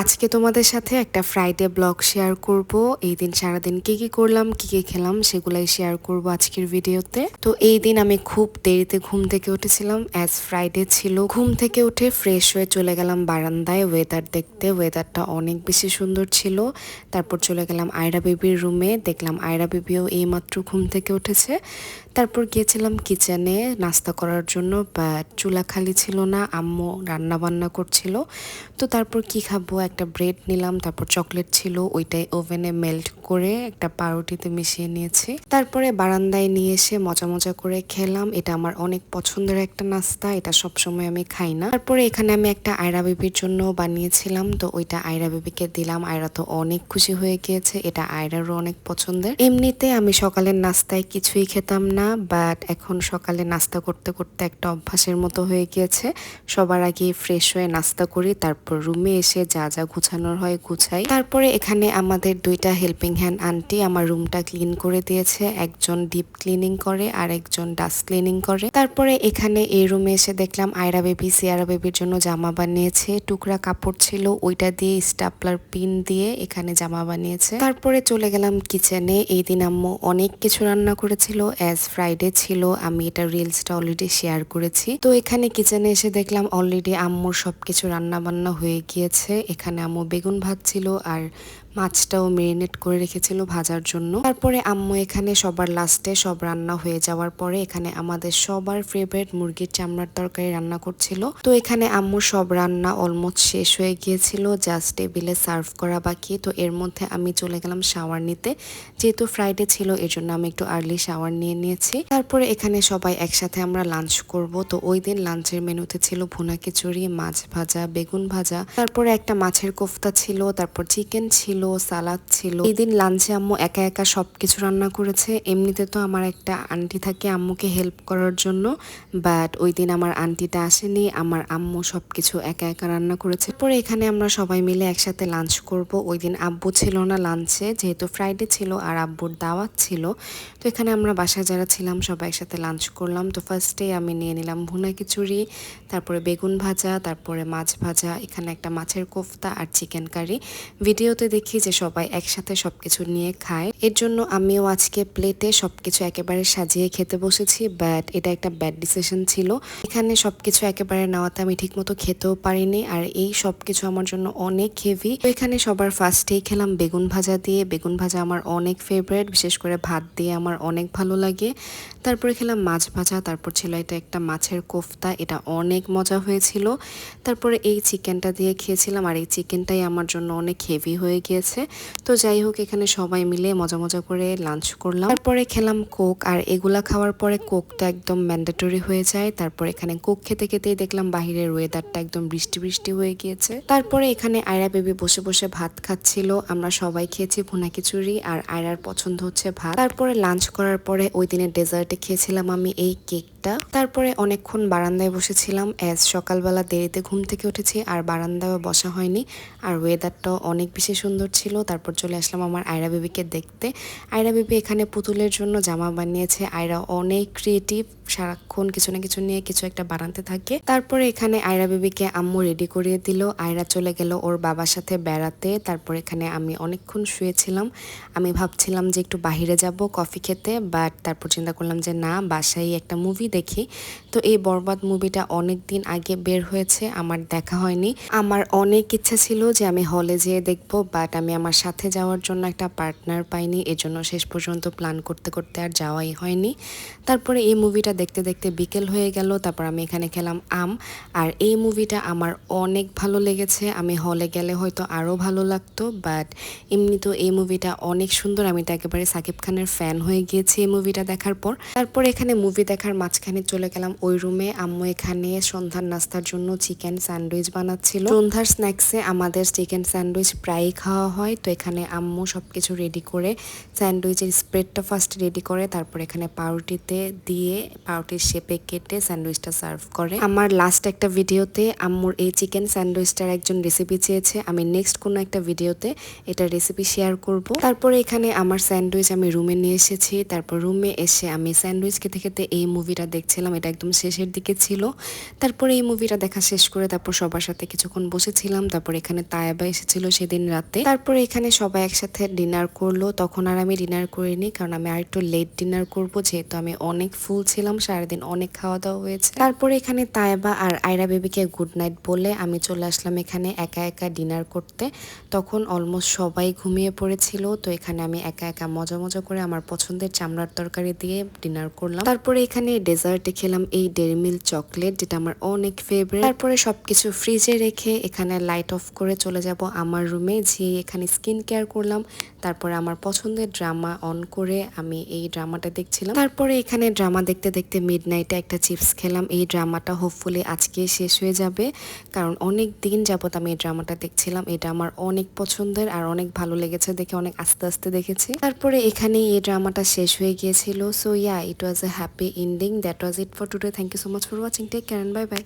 আজকে তোমাদের সাথে একটা ফ্রাইডে ব্লগ শেয়ার করব এই দিন সারাদিন কী কী করলাম কী কী খেলাম সেগুলাই শেয়ার করব আজকের ভিডিওতে তো এই দিন আমি খুব দেরিতে ঘুম থেকে উঠেছিলাম অ্যাজ ফ্রাইডে ছিল ঘুম থেকে উঠে ফ্রেশ হয়ে চলে গেলাম বারান্দায় ওয়েদার দেখতে ওয়েদারটা অনেক বেশি সুন্দর ছিল তারপর চলে গেলাম আয়রা বেবির রুমে দেখলাম আয়রা বেবিও এইমাত্র ঘুম থেকে উঠেছে তারপর গিয়েছিলাম কিচেনে নাস্তা করার জন্য বা চুলা খালি ছিল না আম্মু রান্না বান্না করছিল তো তারপর কি খাবো একটা ব্রেড নিলাম তারপর চকলেট ছিল ওইটাই ওভেনে মেল্ট করে একটা পাউরুটিতে মিশিয়ে নিয়েছি তারপরে বারান্দায় নিয়ে এসে মজা মজা করে খেলাম এটা আমার অনেক পছন্দের একটা নাস্তা এটা সবসময় আমি খাই না তারপরে এখানে আমি একটা আয়রা বেবির জন্য বানিয়েছিলাম তো ওইটা আয়রা বেবিকে দিলাম আয়রা তো অনেক খুশি হয়ে গিয়েছে এটা আয়রারও অনেক পছন্দের এমনিতে আমি সকালের নাস্তায় কিছুই খেতাম না বাট এখন সকালে নাস্তা করতে করতে একটা অভ্যাসের মতো হয়ে গিয়েছে সবার আগে ফ্রেশ হয়ে নাস্তা করি তারপর রুমে এসে যা যা গুছানোর হয় গুছাই তারপরে এখানে আমাদের দুইটা হেল্পিং হ্যান্ড আন্টি আমার রুমটা ক্লিন করে দিয়েছে একজন ডিপ ক্লিনিং করে আর একজন ডাস্ট ক্লিনিং করে তারপরে এখানে এই রুমে এসে দেখলাম আয়রা বেবি সিয়ারা বেবির জন্য জামা বানিয়েছে টুকরা কাপড় ছিল ওইটা দিয়ে স্টাপলার পিন দিয়ে এখানে জামা বানিয়েছে তারপরে চলে গেলাম কিচেনে এই দিন আম্মু অনেক কিছু রান্না করেছিল অ্যাজ ফ্রাইডে ছিল আমি এটা রিলসটা অলরেডি শেয়ার করেছি তো এখানে কিচেনে এসে দেখলাম অলরেডি আম্মুর সবকিছু রান্না বান্না হয়ে গিয়েছে এখানে আম্মু বেগুন ভাজছিল আর মাছটাও মেরিনেট করে রেখেছিল ভাজার জন্য তারপরে আম্মু এখানে সবার লাস্টে সব রান্না হয়ে যাওয়ার পরে এখানে আমাদের সবার ফেভারিট মুরগির চামড়ার তরকারি রান্না করছিল তো এখানে আম্মু সব রান্না অলমোস্ট শেষ হয়ে গিয়েছিল জাস্ট টেবিলে সার্ভ করা বাকি তো এর মধ্যে আমি চলে গেলাম শাওয়ার নিতে যেহেতু ফ্রাইডে ছিল এর জন্য আমি একটু আর্লি শাওয়ার নিয়ে নিয়েছি তারপরে এখানে সবাই একসাথে আমরা লাঞ্চ করব তো ওই দিন লাঞ্চের মেনুতে ছিল ভুনা খিচুড়ি মাছ ভাজা বেগুন ভাজা তারপরে একটা মাছের কোফতা ছিল তারপর চিকেন ছিল সালাদ ছিল এই দিন লাঞ্চে আম্মু একা একা সব কিছু রান্না করেছে এমনিতে তো আমার একটা আন্টি থাকে আম্মুকে হেল্প করার জন্য বাট ওই দিন আমার আন্টিটা আসেনি আমার আম্মু সব কিছু একা একা রান্না করেছে পরে এখানে আমরা সবাই মিলে একসাথে লাঞ্চ করব ওই দিন আব্বু ছিল না লাঞ্চে যেহেতু ফ্রাইডে ছিল আর আব্বুর দাওয়াত ছিল তো এখানে আমরা বাসায় যারা ছিলাম সবাই একসাথে লাঞ্চ করলাম তো ফার্স্টে আমি নিয়ে নিলাম ভুনা খিচুড়ি তারপরে বেগুন ভাজা তারপরে মাছ ভাজা এখানে একটা মাছের কোফ ভর্তা আর চিকেন কারি ভিডিওতে দেখি যে সবাই একসাথে সব কিছু নিয়ে খায় এর জন্য আমিও আজকে প্লেটে সব কিছু একেবারে সাজিয়ে খেতে বসেছি ব্যাট এটা একটা ব্যাড ডিসিশন ছিল এখানে সব কিছু একেবারে নেওয়াতে আমি ঠিকমতো খেতেও পারিনি আর এই সব কিছু আমার জন্য অনেক হেভি তো এখানে সবার ফার্স্টেই খেলাম বেগুন ভাজা দিয়ে বেগুন ভাজা আমার অনেক ফেভারেট বিশেষ করে ভাত দিয়ে আমার অনেক ভালো লাগে তারপরে খেলাম মাছ ভাজা তারপর ছিল এটা একটা মাছের কোফতা এটা অনেক মজা হয়েছিল তারপরে এই চিকেনটা দিয়ে খেয়েছিলাম আর এই চিকেনটাই আমার জন্য অনেক হেভি হয়ে গিয়েছে তো যাই হোক এখানে সবাই মিলে মজা মজা করে লাঞ্চ করলাম তারপরে খেলাম কোক আর এগুলা খাওয়ার পরে কোকটা একদম ম্যান্ডেটরি হয়ে যায় তারপর এখানে কোক খেতে খেতেই দেখলাম বাহিরের ওয়েদারটা একদম বৃষ্টি বৃষ্টি হয়ে গিয়েছে তারপরে এখানে আয়রা বেবি বসে বসে ভাত খাচ্ছিল আমরা সবাই খেয়েছি ভুনা খিচুড়ি আর আয়রার পছন্দ হচ্ছে ভাত তারপরে লাঞ্চ করার পরে ওই দিনের ডেজার্টে খেয়েছিলাম আমি এই কেক একটা তারপরে অনেকক্ষণ বারান্দায় বসেছিলাম অ্যাজ সকালবেলা দেরিতে ঘুম থেকে উঠেছি আর বারান্দায় বসা হয়নি আর ওয়েদারটাও অনেক বেশি সুন্দর ছিল তারপর চলে আসলাম আমার আয়রা বেবিকে দেখতে আয়রা বেবি এখানে পুতুলের জন্য জামা বানিয়েছে আয়রা অনেক ক্রিয়েটিভ সারাক্ষণ কিছু না কিছু নিয়ে কিছু একটা বানাতে থাকে তারপরে এখানে আয়রা বেবিকে আম্মু রেডি করিয়ে দিল আয়রা চলে গেল ওর বাবার সাথে বেড়াতে তারপর এখানে আমি অনেকক্ষণ শুয়েছিলাম আমি ভাবছিলাম যে একটু বাহিরে যাব কফি খেতে বাট তারপর চিন্তা করলাম যে না বাসায় একটা মুভি দেখি তো এই বরবাদ মুভিটা অনেক দিন আগে বের হয়েছে আমার দেখা হয়নি আমার অনেক ইচ্ছা ছিল যে আমি হলে যেয়ে দেখবো বাট আমি আমার সাথে যাওয়ার জন্য একটা পার্টনার পাইনি এজন্য শেষ পর্যন্ত প্ল্যান করতে করতে আর যাওয়াই হয়নি তারপরে এই মুভিটা দেখতে দেখতে বিকেল হয়ে গেল তারপর আমি এখানে খেলাম আম আর এই মুভিটা আমার অনেক ভালো লেগেছে আমি হলে গেলে হয়তো আরও ভালো লাগতো বাট এমনি তো এই মুভিটা অনেক সুন্দর আমি তো একেবারে সাকিব খানের ফ্যান হয়ে গিয়েছি এই মুভিটা দেখার পর তারপর এখানে মুভি দেখার মাঝ মাঝখানে চলে গেলাম ওই রুমে আম্মু এখানে সন্ধ্যার নাস্তার জন্য চিকেন স্যান্ডউইচ বানাচ্ছিল সন্ধ্যার স্ন্যাক্সে আমাদের চিকেন স্যান্ডউইচ প্রায়ই খাওয়া হয় তো এখানে আম্মু সব কিছু রেডি করে স্যান্ডউইচের স্প্রেডটা ফার্স্ট রেডি করে তারপর এখানে পাউরুটিতে দিয়ে পাউরুটির শেপে কেটে স্যান্ডউইচটা সার্ভ করে আমার লাস্ট একটা ভিডিওতে আম্মুর এই চিকেন স্যান্ডউইচটার একজন রেসিপি চেয়েছে আমি নেক্সট কোনো একটা ভিডিওতে এটা রেসিপি শেয়ার করব তারপরে এখানে আমার স্যান্ডউইচ আমি রুমে নিয়ে এসেছি তারপর রুমে এসে আমি স্যান্ডউইচ খেতে খেতে এই মুভিটা দেখছিলাম এটা একদম শেষের দিকে ছিল তারপরে এই মুভিটা দেখা শেষ করে তারপর সবার সাথে কিছুক্ষণ বসেছিলাম তারপর এখানে তায়াবা এসেছিল সেদিন রাতে তারপর এখানে সবাই একসাথে ডিনার করলো তখন আর আমি ডিনার করিনি কারণ আমি আর একটু লেট ডিনার করবো যেহেতু আমি অনেক ফুল ছিলাম সারাদিন অনেক খাওয়া দাওয়া হয়েছে তারপরে এখানে তায়াবা আর আয়রা বেবিকে গুড নাইট বলে আমি চলে আসলাম এখানে একা একা ডিনার করতে তখন অলমোস্ট সবাই ঘুমিয়ে পড়েছিল তো এখানে আমি একা একা মজা মজা করে আমার পছন্দের চামড়ার তরকারি দিয়ে ডিনার করলাম তারপরে এখানে ডেজার্টে খেলাম এই ডেরি মিল্ক চকলেট যেটা আমার অনেক ফেভারিট তারপরে সব কিছু ফ্রিজে রেখে এখানে লাইট অফ করে চলে যাব আমার রুমে যে এখানে স্কিন কেয়ার করলাম তারপরে আমার পছন্দের ড্রামা অন করে আমি এই ড্রামাটা দেখছিলাম তারপরে এখানে ড্রামা দেখতে দেখতে মিড নাইটে একটা চিপস খেলাম এই ড্রামাটা হোপফুলি আজকে শেষ হয়ে যাবে কারণ অনেক দিন যাবত আমি এই ড্রামাটা দেখছিলাম এটা আমার অনেক পছন্দের আর অনেক ভালো লেগেছে দেখে অনেক আস্তে আস্তে দেখেছি তারপরে এখানে এই ড্রামাটা শেষ হয়ে গিয়েছিল so yeah it was a happy ending that That was it for today. Thank you so much for watching. Take care and bye bye.